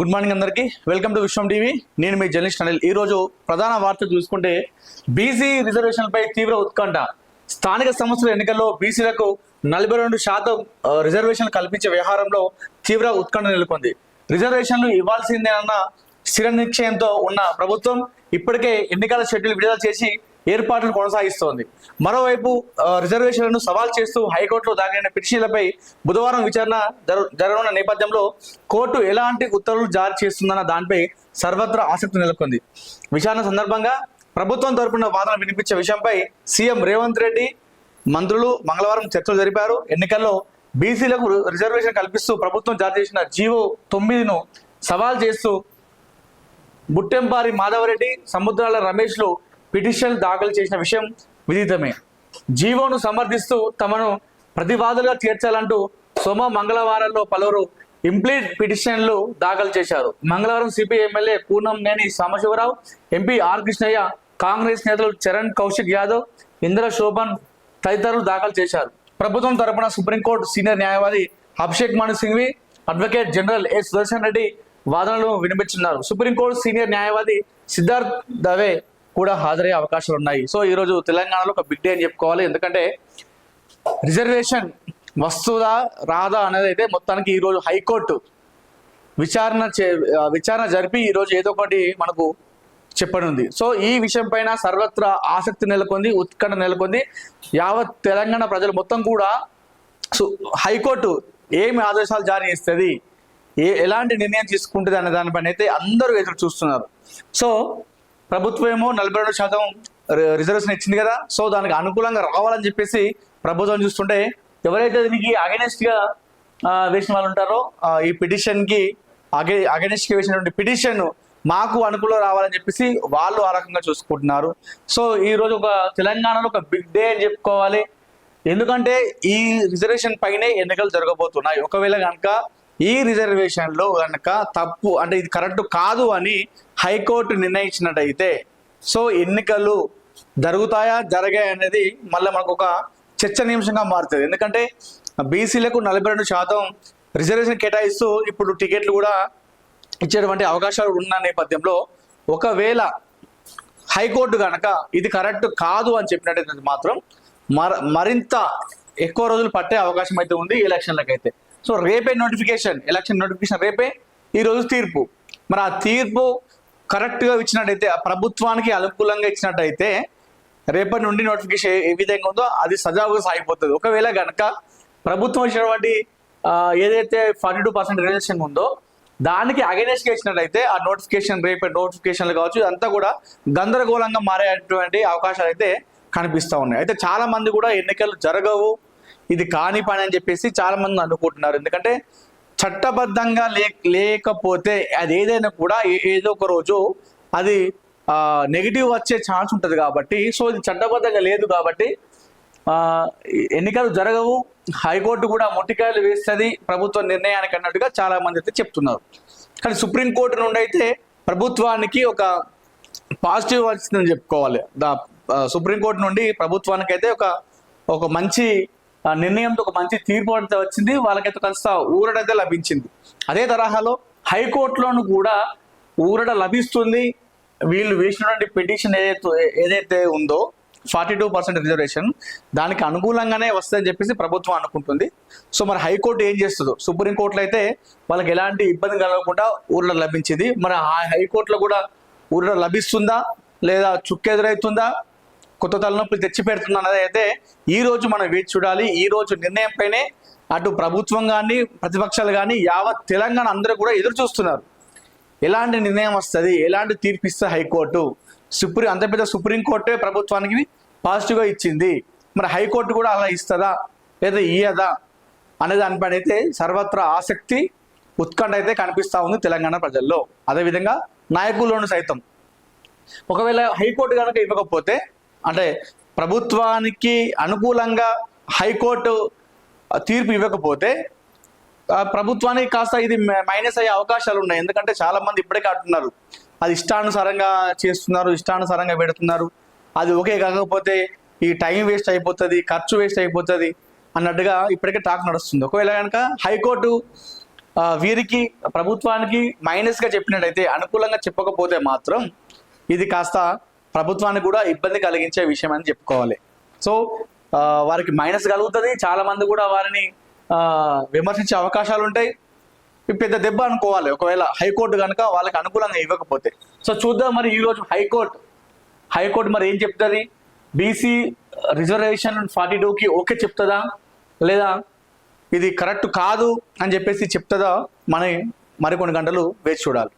Good morning అందరికీ. Welcome to Vishwam TV నేను మీ జర్నలిస్ట్ అనిల్. ఈ రోజు ప్రధాన వార్త చూసుకుంటే బీసీ రిజర్వేషన్లపై తీవ్ర ఉత్కంఠ. స్థానిక సంస్థల ఎన్నికల్లో బీసీలకు నలభై రెండు శాతం రిజర్వేషన్లు కల్పించే వ్యవహారంలో తీవ్ర ఉత్కంఠ నెలకొంది. రిజర్వేషన్లు ఇవ్వాల్సిందేనన్న స్థిర నిశ్చయంతో ఉన్న ప్రభుత్వం ఇప్పటికే ఎన్నికల షెడ్యూల్ విడుదల చేసి ఏర్పాట్లు కొనసాగిస్తోంది. మరోవైపు రిజర్వేషన్లను సవాల్ చేస్తూ హైకోర్టులో దాగిన పిటిషన్లపై బుధవారం విచారణ జరగనున్న నేపథ్యంలో కోర్టు ఎలాంటి ఉత్తర్వులు జారీ చేస్తుందన్న దానిపై సర్వత్రా ఆసక్తి నెలకొంది. విచారణ సందర్భంగా ప్రభుత్వం తరపున వాదన వినిపించే విషయంపై సీఎం రేవంత్ రెడ్డి మంత్రులు మంగళవారం చర్చలు జరిపారు. ఎన్నికల్లో బీసీలకు రిజర్వేషన్ కల్పిస్తూ ప్రభుత్వం జారీ చేసిన జీవో తొమ్మిదిను సవాల్ చేస్తూ బుట్టెంపారి మాధవరెడ్డి సముద్రాల రమేష్లు పిటిషన్ దాఖలు చేసిన విషయం విదితమే. జీవోను సమర్థిస్తూ తమను ప్రతివాదులుగా చేర్చాలంటూ సోమ మంగళవారంలో పలువురు ఇంప్లీట్ పిటిషన్లు దాఖలు చేశారు. మంగళవారం CPI MLA Poonam Neni Sambasivarao MP R Krishnaiah Congress నేతలు చరణ్ కౌశిక్ యాదవ్ ఇంద్ర శోభన్ తదితరులు దాఖలు చేశారు. ప్రభుత్వం తరపున సుప్రీంకోర్టు సీనియర్ న్యాయవాది Abhishek Manu Singhvi advocate general A Sudarshan Reddy వాదనలు వినిపించున్నారు. సుప్రీంకోర్టు సీనియర్ న్యాయవాది సిద్ధార్థ్ దవే కూడా హాజరయ్యే అవకాశాలు ఉన్నాయి. సో ఈరోజు తెలంగాణలో ఒక బిగ్ డే అని చెప్పుకోవాలి. ఎందుకంటే రిజర్వేషన్ వస్తుందా రాదా అనేది అయితే మొత్తానికి ఈరోజు హైకోర్టు విచారణ చే విచారణ జరిపి ఈరోజు ఏదో ఒకటి మనకు చెప్పనుంది. సో ఈ విషయం పైన సర్వత్రా ఆసక్తి నెలకొంది ఉత్కంఠ నెలకొంది. యావత్ తెలంగాణ ప్రజలు మొత్తం కూడా సో హైకోర్టు ఏమి ఆదేశాలు జారీ చేస్తుంది ఏ ఎలాంటి నిర్ణయం తీసుకుంటుంది అనే దానిపైన అయితే అందరూ ఎదురు చూస్తున్నారు. సో ప్రభుత్వం ఏమో నలభై రెండు శాతం రిజర్వేషన్ ఇచ్చింది కదా. సో దానికి అనుకూలంగా రావాలని చెప్పేసి ప్రభుత్వం చూస్తుంటే ఎవరైతే దీనికి అగెనెస్ట్గా వేసిన వాళ్ళు ఉంటారో ఈ పిటిషన్కి అగే అగెనెస్ట్ వేసినటువంటి పిటిషన్ మాకు అనుకూలం రావాలని చెప్పేసి వాళ్ళు ఆ రకంగా చూసుకుంటున్నారు. సో ఈ రోజు ఒక తెలంగాణలో ఒక బిగ్ డే అని చెప్పుకోవాలి. ఎందుకంటే ఈ రిజర్వేషన్ పైనే ఎన్నికలు జరగబోతున్నాయి. ఒకవేళ కనుక ఈ రిజర్వేషన్లో కనుక తప్పు అంటే ఇది కరెక్ట్ కాదు అని హైకోర్టు నిర్ణయించినట్టయితే సో ఎన్నికలు జరుగుతాయా జరగాయి అనేది మళ్ళీ మనకు ఒక చర్చనీయాంశంగా మారుతుంది. ఎందుకంటే బీసీలకు నలభై రెండు శాతం రిజర్వేషన్ కేటాయిస్తూ ఇప్పుడు టికెట్లు కూడా ఇచ్చేటువంటి అవకాశాలు ఉన్న నేపథ్యంలో ఒకవేళ హైకోర్టు కనుక ఇది కరెక్ట్ కాదు అని చెప్పినట్టయితే మాత్రం మర మరింత ఎక్కువ రోజులు పట్టే అవకాశం అయితే ఉంది ఎలక్షన్లకైతే. సో రేపే నోటిఫికేషన్ ఎలక్షన్ నోటిఫికేషన్ రేపే ఈరోజు తీర్పు. మరి ఆ తీర్పు కరెక్ట్గా ఇచ్చినట్టయితే ఆ ప్రభుత్వానికి అనుకూలంగా ఇచ్చినట్టయితే రేపటి నుండి నోటిఫికేషన్ ఏ విధంగా ఉందో అది సజావుగా సాగిపోతుంది. ఒకవేళ కనుక ప్రభుత్వం ఇచ్చినటువంటి ఏదైతే ఫార్టీ టూ పర్సెంట్ రిజర్వేషన్ ఉందో దానికి అగెనెస్ట్ ఇచ్చినట్టయితే ఆ నోటిఫికేషన్ రేపే నోటిఫికేషన్లు కావచ్చు ఇదంతా కూడా గందరగోళంగా మారేటువంటి అవకాశాలు అయితే కనిపిస్తూ ఉన్నాయి. అయితే చాలా మంది కూడా ఎన్నికలు జరగవు ఇది కాని పని అని చెప్పేసి చాలా మంది అనుకుంటున్నారు. ఎందుకంటే చట్టబద్ధంగా లే లేకపోతే అది ఏదైనా కూడా ఏదో ఒక రోజు అది నెగిటివ్ వచ్చే ఛాన్స్ ఉంటుంది కాబట్టి సో ఇది చట్టబద్ధంగా లేదు కాబట్టి ఎన్నికలు జరగవు. హైకోర్టు కూడా మొట్టికాయలు వేస్తుంది ప్రభుత్వ నిర్ణయానికి అన్నట్టుగా చాలా మంది అయితే చెప్తున్నారు. కానీ సుప్రీంకోర్టు నుండి అయితే ప్రభుత్వానికి ఒక పాజిటివ్ వచ్చిందని చెప్పుకోవాలి. దా సుప్రీంకోర్టు నుండి ప్రభుత్వానికి అయితే ఒక ఒక మంచి నిర్ణయంతో ఒక మంచి తీర్పు వచ్చింది. వాళ్ళకైతే కాస్త ఊరడైతే లభించింది. అదే తరహాలో హైకోర్టులోను కూడా ఊరట లభిస్తుంది. వీళ్ళు వేసినటువంటి పిటిషన్ ఏదైతే ఏదైతే ఉందో ఫార్టీ టూ పర్సెంట్ రిజర్వేషన్ దానికి అనుకూలంగానే వస్తుందని చెప్పేసి ప్రభుత్వం అనుకుంటుంది. సో మరి హైకోర్టు ఏం చేస్తుందో? సుప్రీంకోర్టులో అయితే వాళ్ళకి ఎలాంటి ఇబ్బంది కలగకుండా ఊర్లో లభించింది. మరి ఆ హైకోర్టులో కూడా ఊర్లో లభిస్తుందా? లేదా చుక్కెదురవుతుందా కొత్త తలనొప్పి తెచ్చి పెడుతున్నది అయితే ఈ రోజు మనం వేచి చూడాలి. ఈ రోజు నిర్ణయం పైనే అటు ప్రభుత్వం కానీ ప్రతిపక్షాలు కానీ యావత్ తెలంగాణ అందరూ కూడా ఎదురు చూస్తున్నారు. ఎలాంటి నిర్ణయం వస్తుంది? ఎలాంటి తీర్పు ఇస్తే హైకోర్టు? సుప్రీం అంత పెద్ద సుప్రీంకోర్టే ప్రభుత్వానికి పాజిటివ్గా ఇచ్చింది. మరి హైకోర్టు కూడా అలా ఇస్తుందా? లేదా ఇయ్యదా? అనే దానిపైన అయితే సర్వత్రా ఆసక్తి ఉత్కంఠ అయితే కనిపిస్తూ ఉంది తెలంగాణ ప్రజల్లో. అదేవిధంగా నాయకుల్లోనూ సైతం. ఒకవేళ హైకోర్టు కనుక ఇవ్వకపోతే అంటే ప్రభుత్వానికి అనుకూలంగా హైకోర్టు తీర్పు ఇవ్వకపోతే ప్రభుత్వానికి కాస్త ఇది మైనస్ అయ్యే అవకాశాలు ఉన్నాయి. ఎందుకంటే చాలా మంది ఇప్పటికే అంటున్నారు అది ఇష్టానుసారంగా చేస్తున్నారు ఇష్టానుసారంగా పెడుతున్నారు. అది ఓకే కాకపోతే ఈ టైం వేస్ట్ అయిపోతుంది ఖర్చు వేస్ట్ అయిపోతుంది అన్నట్టుగా ఇప్పటికే టాక్ నడుస్తుంది. ఒకవేళ కనుక హైకోర్టు వీరికి ప్రభుత్వానికి మైనస్గా చెప్పినట్టయితే అనుకూలంగా చెప్పకపోతే మాత్రం ఇది కాస్త ప్రభుత్వానికి కూడా ఇబ్బంది కలిగించే విషయం అని చెప్పుకోవాలి. సో వారికి మైనస్ కలుగుతుంది. చాలా మంది కూడా వారిని విమర్శించే అవకాశాలు ఉంటాయి. పెద్ద దెబ్బ అనుకోవాలి. ఒకవేళ హైకోర్టు కనుక వాళ్ళకి అనుకూలంగా ఇవ్వకపోతే. సో చూద్దాం మరి ఈరోజు హైకోర్టు హైకోర్టు మరి ఏం చెప్తుంది? బీసీ రిజర్వేషన్ ఫార్టీ టూకి ఓకే చెప్తుందా? లేదా ఇది కరెక్ట్ కాదు అని చెప్పేసి చెప్తుందా? మన మరికొన్ని గంటలు వేచి చూడాలి.